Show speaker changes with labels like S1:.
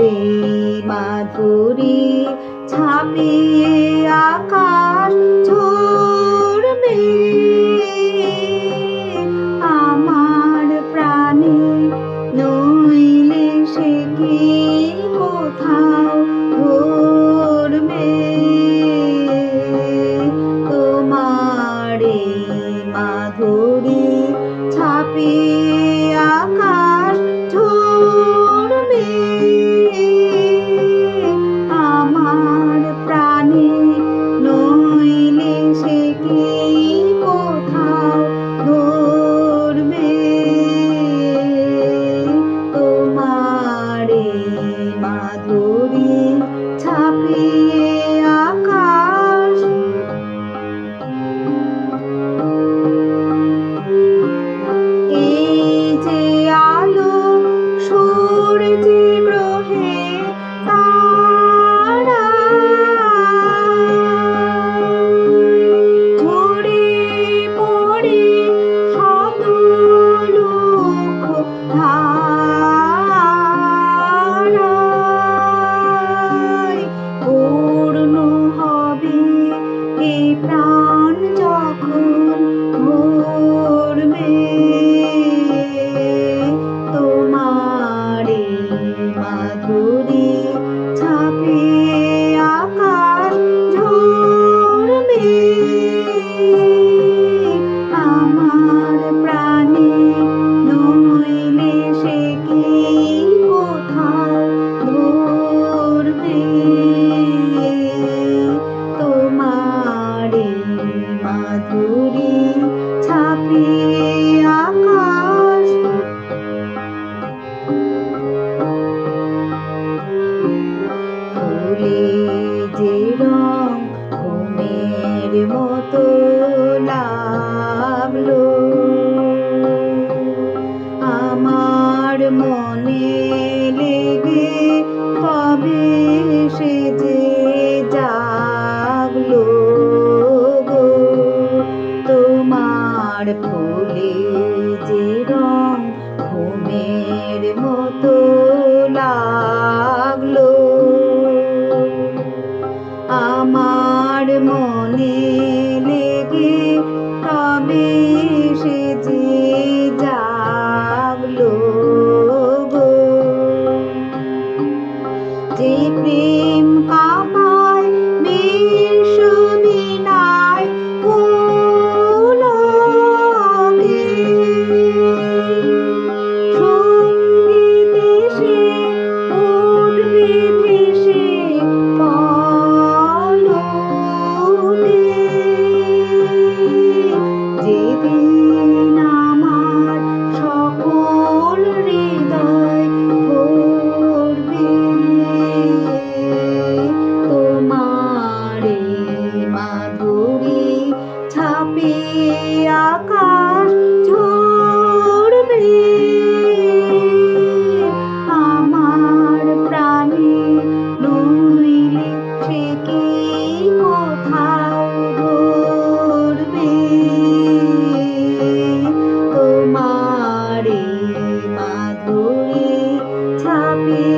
S1: করে মাধুরী ছাপিয়ে আকাশ ঝরবে। আমার প্রাণে নইলে সে কি কোথাও ধরবে তোমার মাধুরী happy. Goodie. তোমার ফুলে যে রং ঘুমের মতো লাগল। আমার মনে লেগে তবে সে যে জাগলো যে প্রেম ছাপে আকাশ ঝরবে। আমার প্রাণে নইলে থেকে কোথাও ধরবে? তোমার মাধুরী ছাপে